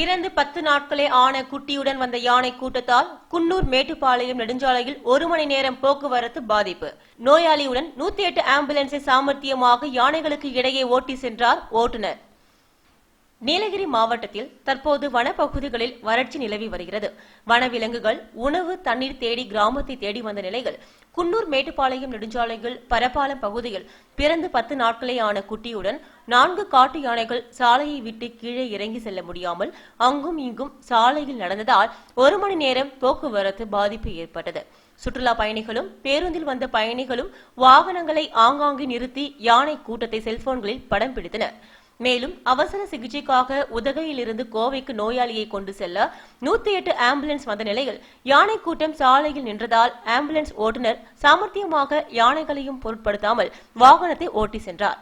பிறந்து பத்து நாட்களே ஆன குட்டியுடன் வந்த யானை கூட்டத்தால் குன்னூர் மேட்டுப்பாளையம் நெடுஞ்சாலையில் ஒரு மணி நேரம் போக்குவரத்து பாதிப்பு. நோயாளியுடன் நூத்தி எட்டு ஆம்புலன்ஸை சாமர்த்தியமாக யானைகளுக்கு இடையே ஓட்டி சென்றார் ஓட்டுநர். நீலகிரி மாவட்டத்தில் தற்போது வனப்பகுதிகளில் வறட்சி நிலவி வருகிறது. வனவிலங்குகள் உணவு தண்ணீர் தேடி கிராமத்தை தேடி வந்த நிலையில் குன்னூர் மேட்டுப்பாளையம் நெடுஞ்சாலைகள் பரப்பாலம் பகுதியில் பிறந்து பத்து நாட்களே ஆன குட்டியுடன் நான்கு காட்டு யானைகள் சாலையை விட்டு கீழே இறங்கி செல்ல முடியாமல் அங்கும் இங்கும் சாலையில் நடந்ததால் ஒரு மணி நேரம் போக்குவரத்து பாதிப்பு ஏற்பட்டது. சுற்றுலா பயணிகளும் பேருந்தில் வந்த பயணிகளும் வாகனங்களை ஆங்காங்கே நிறுத்தி யானை கூட்டத்தை செல்போன்களில் படம் பிடித்தனர். மேலும் அவசர சிகிச்சைக்காக உதகையிலிருந்து கோவைக்கு நோயாளியை கொண்டு செல்ல நூத்தி எட்டு ஆம்புலன்ஸ் வந்த நிலையில் யானை கூட்டம் சாலையில் நின்றதால் ஆம்புலன்ஸ் ஓட்டுநர் சாமர்த்தியமாக யானைகளையும் பொருட்படுத்தாமல் வாகனத்தை ஓட்டி சென்றார்.